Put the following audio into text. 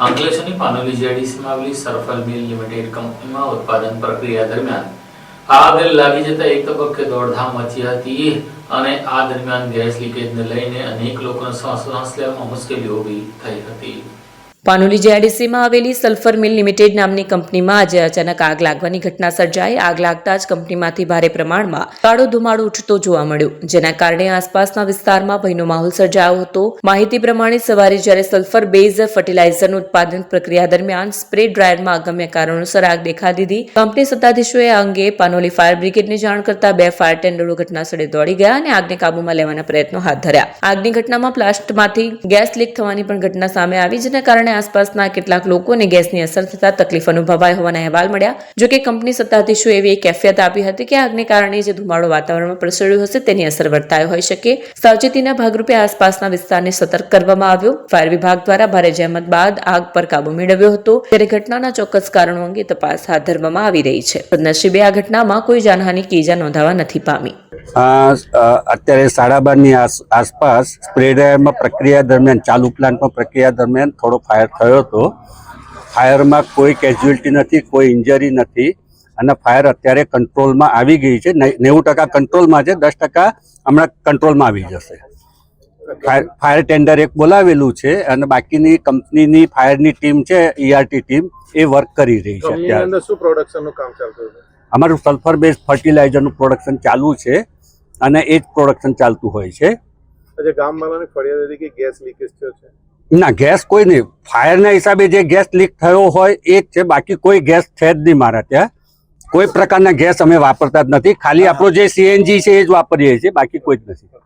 અંકલેશ્વરની પાનોલી જેડીસીમાં આવેલી સરફલ મિલ લિમિટેડ કંપનીમાં ઉત્પાદન પ્રક્રિયા દરમિયાન આગ લાગી જતા એક તબક્કે દોડધામ મચી હતી અને આ દરમિયાન ગેસ લીકેજને લઈને અનેક લોકોને શ્વાસ લેવામાં મુશ્કેલી ઊભી થઈ હતી. પાનોલી જેઆઈડીસીમાં આવેલી સલ્ફર મિલ લિમિટેડ નામની કંપનીમાં આજે અચાનક આગ લાગવાની ઘટના સર્જાઈ. આગ લાગતા જ કંપનીમાંથી ભારે પ્રમાણમાં કાળો ધુમાડો ઉઠતો જોવા મળ્યો. જેના કારણે આસપાસના વિસ્તારમાં ભયનો માહોલ સર્જાયો હતો. માહિતી પ્રમાણે સવારે જ્યારે સલ્ફર બેઝ ફર્ટિલાઇઝરનું ઉત્પાદન પ્રક્રિયા દરમિયાન સ્પ્રે ડ્રાયરમાં અગમ્ય કારણોસર આગ દેખા દીધી. કંપની સત્તાધીશોએ આ અંગે પાનોલી ફાયર બ્રિગેડને જાણ કરતા બે ફાયર ટેન્ડરો ઘટના સ્થળે દોડી ગયા અને આગને કાબૂમાં લેવાના પ્રયત્નો હાથ ધર્યા. આગની ઘટનામાં પ્લાસ્ટમાંથી ગેસ લીક થવાની પણ ઘટના સામે આવી, જેના કારણે આસપાસના કેટલાક લોકોને ગેસની અસર થતા તકલીફ અનુભવાય હોવાના અહેવાલ મળ્યા. જો કે કંપની સત્તાધીશોએ એવી કેફિયત આપી હતી કે આગને કારણે જે ધુમાડો વાતાવરણમાં પ્રસર્યો હશે તેની અસર વર્તાયો હોઈ શકે. સાવચેતીના ભાગરૂપે આસપાસના વિસ્તારને સતર્ક કરવામાં આવ્યો. ફાયર વિભાગ દ્વારા ભારે જહેમત બાદ આગ પર કાબુ મેળવ્યો હતો. ત્યારે ઘટનાના ચોક્કસ કારણો અંગે તપાસ હાથ ધરવામાં આવી રહી છે. સદનસીબે આ ઘટનામાં કોઈ જાનહાની કે નોંધાવા નથી પામી. અત્યારે સાડા બારની આસ- આસપાસ સ્પ્રે ડ્રાયરમાં પ્રક્રિયા દરમિયાન ચાલુ પ્લાન્ટમાં પ્રક્રિયા દરમિયાન થોડો ફાયર થયો હતો. ફાયરમાં કોઈ કેઝ્યુઅલ્ટી નથી કોઈ ઇન્જરી નથી અને ફાયર અત્યારે કંટ્રોલમાં આવી ગઈ છે. નેવું ટકા કંટ્રોલમાં છે દસ ટકા હમણાં કંટ્રોલમાં આવી જશે. ફાયર ટેન્ડર એક બોલાવેલું છે અને બાકીની કંપનીની ફાયરની ટીમ છે ઈઆરટી ટીમ એ વર્ક કરી રહી છે અત્યારે. શું પ્રોડક્શનનું કામ ચાલતું હતું? અમારું સલ્ફર બેઝ ફર્ટિલાઇઝરનું પ્રોડક્શન ચાલુ છે અને એ જ પ્રોડક્શન ચાલતું હોય છે. આજે ગામ વાળાની ફરિયાદ હતી કે ગેસ લીકેજ થયો છે? ના ગેસ કોઈ નહીં. ફાયરના હિસાબે જે ગેસ લીક થયો હોય એ જ છે. બાકી કોઈ ગેસ છે જ નહીં મારા ત્યાં. કોઈ પ્રકારના ગેસ અમે વાપરતા જ નથી. ખાલી આપણો જે સીએનજી છે એ જ વાપરીએ છીએ. બાકી કોઈ જ નથી.